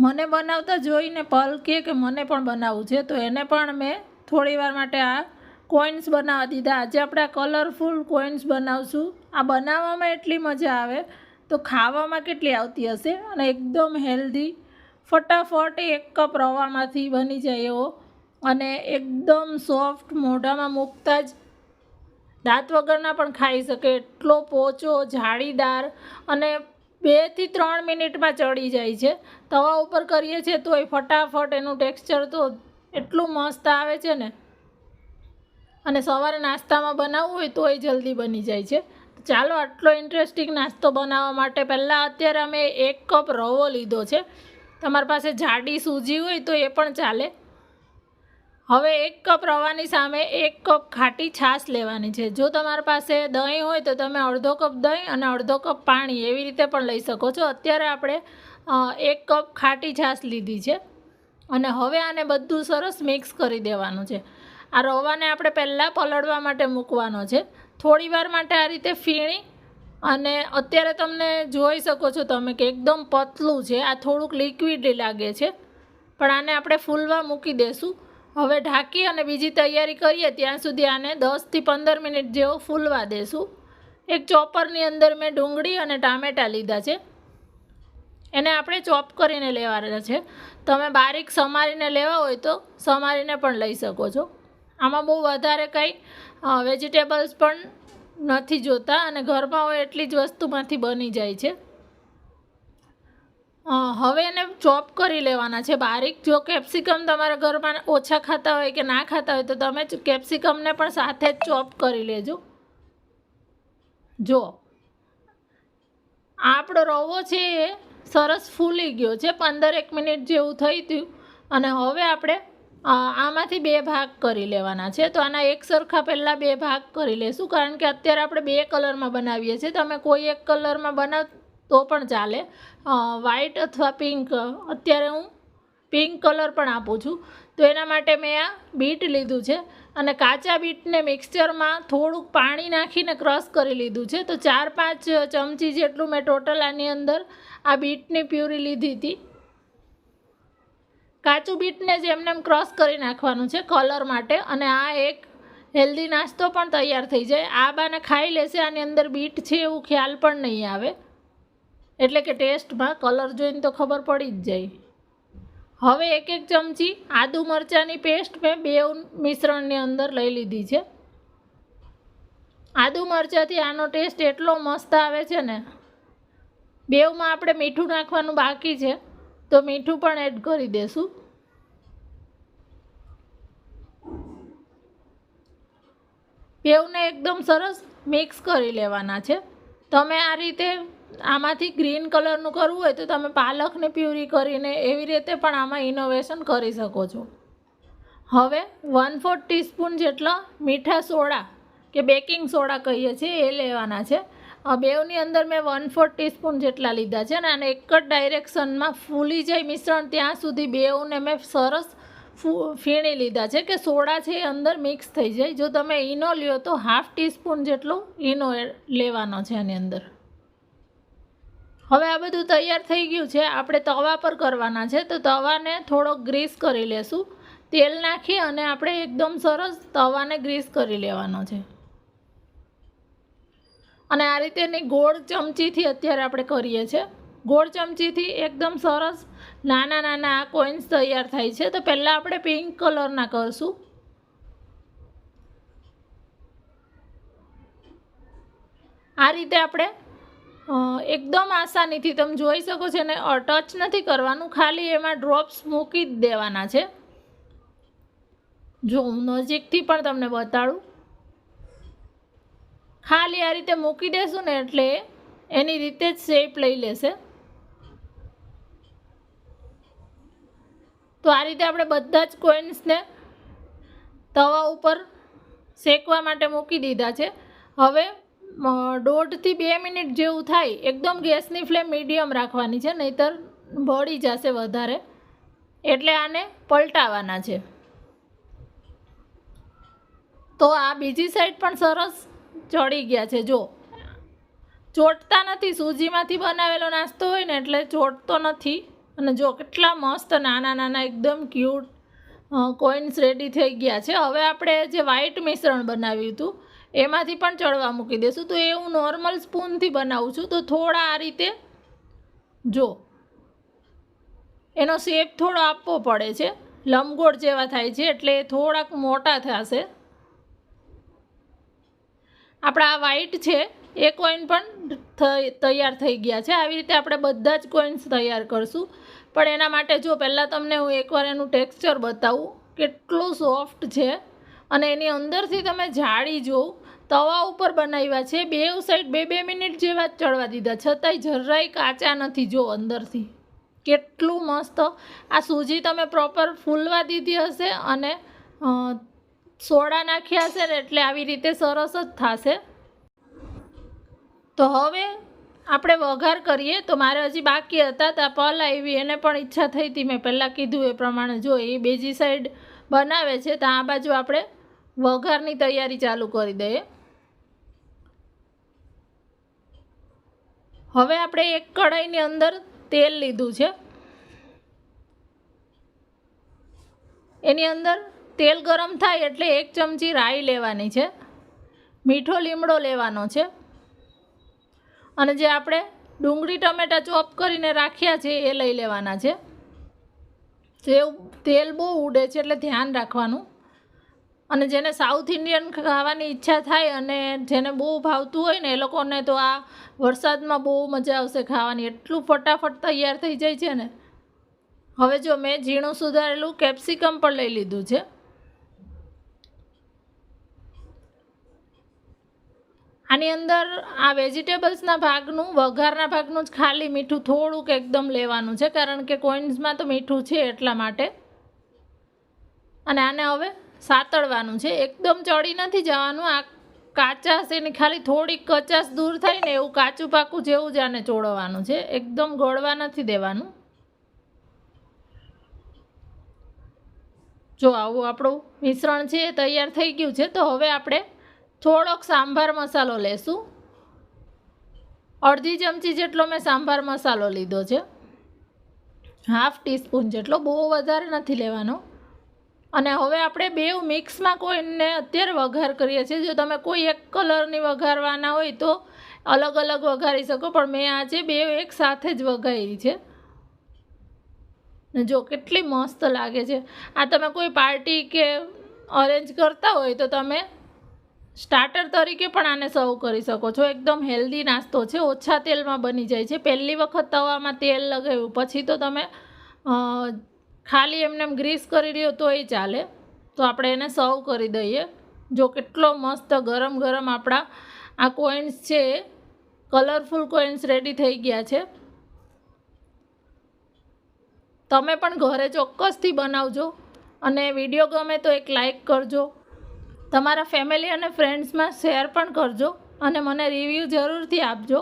મને બનાવતા જોઈને પલ કે મને પણ બનાવવું છે, તો એને પણ મેં થોડી વાર માટે આ કોઇન્સ બનાવવા દીધા. આજે આપણે આ કલરફુલ કોઇન્સ બનાવશું. આ બનાવવામાં એટલી મજા આવે તો ખાવામાં કેટલી આવતી હશે? અને એકદમ હેલ્ધી ફટાફટ એક કપ રવામાંથી બની જાય એવો. અને એકદમ સોફ્ટ મોઢામાં મૂકતા જ દાંત વગરના પણ ખાઈ શકે. એટલો પોચો, જાળીદાર અને બેથી ત્રણ મિનિટમાં ચડી જાય છે. તવા ઉપર કરીએ છીએ તો એ ફટાફટ એનું ટેક્સચર તો એટલું મસ્ત આવે છે ને. અને સવારે નાસ્તામાં બનાવવું હોય તો એ જલ્દી બની જાય છે. ચાલો આટલો ઇન્ટરેસ્ટિંગ નાસ્તો બનાવવા માટે પહેલાં અત્યારે અમે એક કપ રવો લીધો છે. તમારી પાસે જાડી સૂજી હોય તો એ પણ ચાલે. હવે એક કપ રવાની સામે એક કપ ખાટી છાશ લેવાની છે. જો તમારી પાસે દહીં હોય તો તમે અડધો કપ દહીં અને અડધો કપ પાણી એવી રીતે પણ લઈ શકો છો. અત્યારે આપણે એક કપ ખાટી છાશ લીધી છે અને હવે આને બધું સરસ મિક્સ કરી દેવાનું છે. આ રવાને આપણે પહેલાં પલળવા માટે મૂકવાનો છે. થોડી વાર માટે આ રીતે ફીણી અને અત્યારે તમને જોઈ શકો છો તમે કે એકદમ પતલું છે. આ થોડુંક લિક્વિડ લાગે છે. પણ આને આપણે ફૂલવા મૂકી દેશું. હવે ઢાંકી અને બીજી તૈયારી કરીએ, ત્યાં સુધી આને દસથી પંદર મિનિટ જેવો ફૂલવા દેશું. એક ચોપરની અંદર મેં ડુંગળી અને ટામેટાં લીધા છે. એને આપણે ચોપ કરીને લેવાના છે. તમે બારીક સમારીને લેવા હોય તો સમારીને પણ લઈ શકો છો. આમાં બહુ વધારે કંઈ વેજીટેબલ્સ પણ નથી જોતા અને ઘરમાં હોય એટલી જ વસ્તુમાંથી બની જાય છે. હવે એને ચોપ કરી લેવાના છે બારીક. જો કેપ્સિકમ તમારા ઘરમાં ઓછા ખાતા હોય કે ના ખાતા હોય તો તમે કેપ્સિકમને પણ સાથે જ ચોપ કરી લેજો. જો, આપણો રવો છે એ સરસ ફૂલી ગયો છે પંદર એક મિનિટ જેવું થઈ ગયું અને હવે આપણે આમાંથી બે ભાગ કરી લેવાના છે. તો આના એક સરખા પહેલાં બે ભાગ કરી લેશું. કારણ કે અત્યારે આપણે બે કલરમાં બનાવીએ છીએ. તમે કોઈ એક કલરમાં બનાવ તો પણ ચાલે. વ્હાઇટ અથવા પિંક અત્યારે હું પિંક કલર પણ આપું છું. તો એના માટે મેં આ બીટ લીધું છે અને કાચા બીટને મિક્સચરમાં થોડુંક પાણી નાખીને ક્રશ કરી લીધું છે. તો ચાર પાંચ ચમચી જેટલું મેં ટોટલ આની અંદર આ બીટની પ્યુરી લીધી હતી. કાચું બીટને જ એમ ક્રશ કરી નાખવાનું છે કલર માટે અને આ એક હેલ્ધી નાસ્તો પણ તૈયાર થઈ જાય. આ બાને ખાઈ લેશે, આની અંદર બીટ છે એવું ખ્યાલ પણ નહીં આવે. એટલે કે ટેસ્ટમાં કલર જોઈને તો ખબર પડી જ જાય. હવે એક એક ચમચી આદુ મરચાંની પેસ્ટ મેં બે મિશ્રણની અંદર લઈ લીધી છે. આદુ મરચાંથી આનો ટેસ્ટ એટલો મસ્ત આવે છે ને બેવમાં આપણે મીઠું નાખવાનું બાકી છે, તો મીઠું પણ એડ કરી દેશું. બેવને એકદમ સરસ મિક્સ કરી લેવાના છે. તમે આ રીતે આમાંથી ગ્રીન કલરનું કરવું હોય તો તમે પાલકને પ્યુરી કરીને એવી રીતે પણ આમાં ઇનોવેશન કરી શકો છો. હવે વન ફોર્થ ટીસ્પૂન જેટલા મીઠા સોડા કે બેકિંગ સોડા કહીએ છીએ એ લેવાના છે. બેવની અંદર મેં વન ફોર્થ ટીસ્પૂન જેટલા લીધા છે અને એક જ ડાયરેક્શનમાં ફૂલી જાય મિશ્રણ. ત્યાં સુધી બેવને મેં સરસ ફૂ, ફીણી લીધા છે કે સોડા છે એ અંદર મિક્સ થઈ જાય. જો તમે ઈનો લ્યો તો હાફ ટીસ્પૂન જેટલો ઈનો લેવાનો છે એની અંદર. હવે આ બધું તૈયાર થઈ ગયું છે. આપણે તવા પર કરવાના છે. તો તવાને થોડોક ગ્રીસ કરી લેશું. તેલ નાખી અને આપણે એકદમ સરસ તવાને ગ્રીસ કરી લેવાનો છે. અને આ રીતે એની ગોળ ચમચીથી અત્યારે આપણે કરીએ છીએ ગોળ ચમચીથી એકદમ સરસ નાના નાના આ કોઇન્સ તૈયાર થાય છે. તો પહેલાં આપણે પિંક કલરના કરશું. આ રીતે આપણે એકદમ આસાનીથી તમે જોઈ શકો છો ને ટચ નથી કરવાનું, ખાલી એમાં ડ્રોપ્સ મૂકી જ દેવાના છે. જો હું નજીકથી પણ તમને બતાડું. ખાલી આ રીતે મૂકી દેશું ને એટલે એની રીતે જ શેપ લઈ લેશે. તો આ રીતે આપણે બધા જ કોઈન્સને તવા ઉપર શેકવા માટે મૂકી દીધા છે. હવે દોઢથી બે મિનિટ જેવું થાય, એકદમ ગેસની ફ્લેમ મીડિયમ રાખવાની છે, નહીતર ભળી જશે વધારે. એટલે આને પલટાવાના છે. તો આ બીજી સાઈડ પણ સરસ ચડી ગયા છે. જો, ચોટતા નથી, સૂજીમાંથી બનાવેલો નાસ્તો હોય ને એટલે ચોટતો નથી. અને જો, કેટલા મસ્ત નાના નાના, એકદમ ક્યુટ કોઈન્સ રેડી થઈ ગયા છે. હવે આપણે જે વ્હાઈટ મિશ્રણ બનાવ્યું હતું એમાંથી પણ ચડવા મૂકી દઈશું તો એ હું નોર્મલ સ્પૂનથી બનાવું છું. તો થોડા આ રીતે જો, એનો શેપ થોડો આપવો પડે છે. લંબગોળ જેવા થાય છે, એટલે થોડાક મોટા થશે. આપણા આ વ્હાઈટ છે, એ કોઈન પણ તૈયાર થઈ ગયા છે. આવી રીતે આપણે બધા જ કોઈન્સ તૈયાર કરશું. પણ એના માટે જો, પહેલાં તમને હું એકવાર એનું ટેક્સચર બતાવું. કેટલું સોફ્ટ છે. અને એની અંદરથી તમે જાળી જોઉં તવા ઉપર બનાવ્યા છે, બે સાઈડ બે બે મિનિટ જેવા જ ચડવા દીધા, છતાંય જરાય કાચા નથી જો અંદરથી. કેટલું મસ્ત. આ સૂજી તમે પ્રોપર ફૂલવા દીધી હશે અને સોડા નાખ્યા હશે ને એટલે આવી રીતે સરસ જ થશે. તો હવે આપણે વઘાર કરીએ. તો મારે હજી બાકી હતા, ત્યાં પલ આવી, એને પણ ઈચ્છા થઈ હતી, મેં પહેલાં કીધું એ પ્રમાણે જો એ બેજી સાઈડ બનાવે છે, તો આ બાજુ આપણે વઘારની તૈયારી ચાલુ કરી દઈએ. હવે આપણે એક કઢાઈની અંદર તેલ લીધું છે. એની અંદર તેલ ગરમ થાય એટલે એક ચમચી રાઈ લેવાની છે. મીઠો લીમડો લેવાનો છે. અને જે આપણે ડુંગળી ટમેટા ચોપ કરીને રાખ્યા છે એ લઈ લેવાના છે. તેલ બહુ ઉડે છે એટલે ધ્યાન રાખવાનું. અને જેને સાઉથ ઇન્ડિયન ખાવાની ઈચ્છા થાય અને જેને બહુ ભાવતું હોય ને એ લોકોને તો આ વરસાદમાં બહુ મજા આવશે ખાવાની. એટલું ફટાફટ તૈયાર થઈ જાય છે ને. હવે જો મેં ઝીણું સુધારેલું કેપ્સિકમ પણ લઈ લીધું છે. આની અંદર આ વેજીટેબલ્સના ભાગનું, વઘારના ભાગનું જ ખાલી મીઠું થોડુંક એકદમ લેવાનું છે, કારણ કે કોઇન્સમાં તો મીઠું છે એટલા માટે. અને આને હવે સાતળવાનું છે. એકદમ ચડી નથી જવાનું. આ કાચાશ એની ખાલી થોડીક કચાશ દૂર થાય ને એવું કાચું પાકું જેવું જ આને ચોળવાનું છે. એકદમ ગળવા નથી દેવાનું. જો આવું આપણું મિશ્રણ છે એ તૈયાર થઈ ગયું છે, તો હવે આપણે થોડોક સાંભાર મસાલો લેશું. અડધી ચમચી જેટલો મેં સાંભાર મસાલો લીધો છે. હાફ ટીસ્પૂન જેટલો. બહુ વધારે નથી લેવાનો. અને હવે આપણે બે મિક્સમાં કોઈને અત્યારે વઘાર કરીએ છીએ. જો તમે કોઈ એક કલરની વઘારવાના હોય તો અલગ અલગ વઘારી શકો, પણ મેં આજે બે એક સાથે જ વઘારી છે. જો કેટલી મસ્ત લાગે છે. આ તમે કોઈ પાર્ટી કે અરેન્જ કરતા હોય તો તમે સ્ટાર્ટર તરીકે પણ આને સર્વ કરી શકો છો. એકદમ હેલ્ધી નાસ્તો છે. ઓછા તેલમાં બની જાય છે. પહેલી વખત તવામાં તેલ લગાવ્યું. પછી તો તમે ખાલી એમને એમ ગ્રીસ કરી રહ્યો તો એ ચાલે. તો આપણે એને સર્વ કરી દઈએ. જો કેટલો મસ્ત ગરમ ગરમ આપણા આ કોઈન્સ છે કલરફુલ કોઈન્સ રેડી થઈ ગયા છે. તમે પણ ઘરે ચોક્કસથી બનાવજો અને વીડિયો ગમે તો એક લાઈક કરજો. તમારા ફેમિલી અને ફ્રેન્ડ્સમાં શેર પણ કરજો અને મને રિવ્યૂ જરૂરથી આપજો.